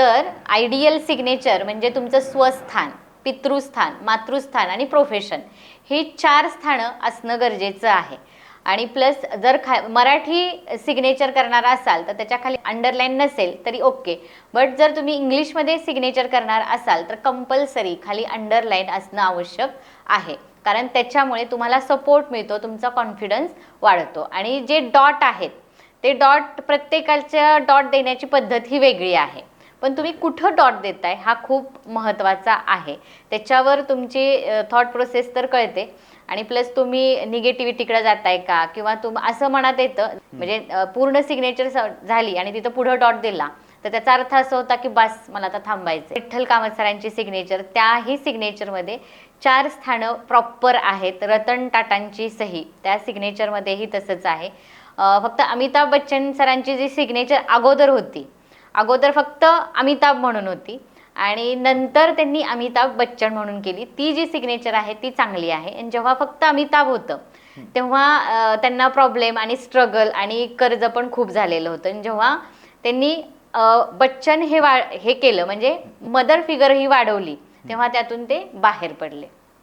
तर ideal signature म्हणजे तुमचं स्वस्थान पितृस्थान मातृस्थान आणि प्रोफेशन ही चार स्थानं असणं गरजेचं आहे. आणि प्लस जर खा मराठी सिग्नेचर करणार असाल तर त्याच्याखाली अंडरलाईन नसेल तरी ओके बट जर तुम्ही इंग्लिशमध्ये सिग्नेचर करणार असाल तर कंपल्सरी खाली अंडरलाईन असणं आवश्यक आहे. कारण त्याच्यामुळे तुम्हाला सपोर्ट मिळतो तुमचा कॉन्फिडन्स वाढतो. आणि जे डॉट आहेत ते डॉट प्रत्येकाच्या डॉट देण्याची पद्धत ही वेगळी आहे. पण तुम्ही कुठं डॉट देताय हा खूप महत्त्वाचा आहे. त्याच्यावर तुमची थॉट प्रोसेस तर कळते. आणि प्लस तुम्ही निगेटिव्हिटीकडे जाताय का? किंवा तुम असं मनात येतं म्हणजे पूर्ण सिग्नेचर झाली आणि तिथं पुढं डॉट दिला तर त्याचा अर्थ असा होता की बस मला आता थांबायचं विठ्ठल कामत सरांची सिग्नेचर त्याही सिग्नेचरमध्ये चार स्थानं प्रॉपर आहेत. रतन टाटांची सही त्या सिग्नेचरमध्येही तसंच आहे. फक्त अमिताभ बच्चन सरांची जी सिग्नेचर अगोदर होती अगोदर फक्त अमिताभ म्हणून होती. आणि नंतर त्यांनी अमिताभ बच्चन म्हणून केली. ती जी सिग्नेचर आहे ती चांगली आहे. आणि जेव्हा फक्त अमिताभ होतं तेव्हा त्यांना प्रॉब्लेम आणि स्ट्रगल आणि कर्ज पण खूप झालेलं होतं. आणि जेव्हा त्यांनी बच्चन हे वा हे केलं म्हणजे मदर फिगर ही वाढवली तेव्हा त्यातून ते बाहेर पडले.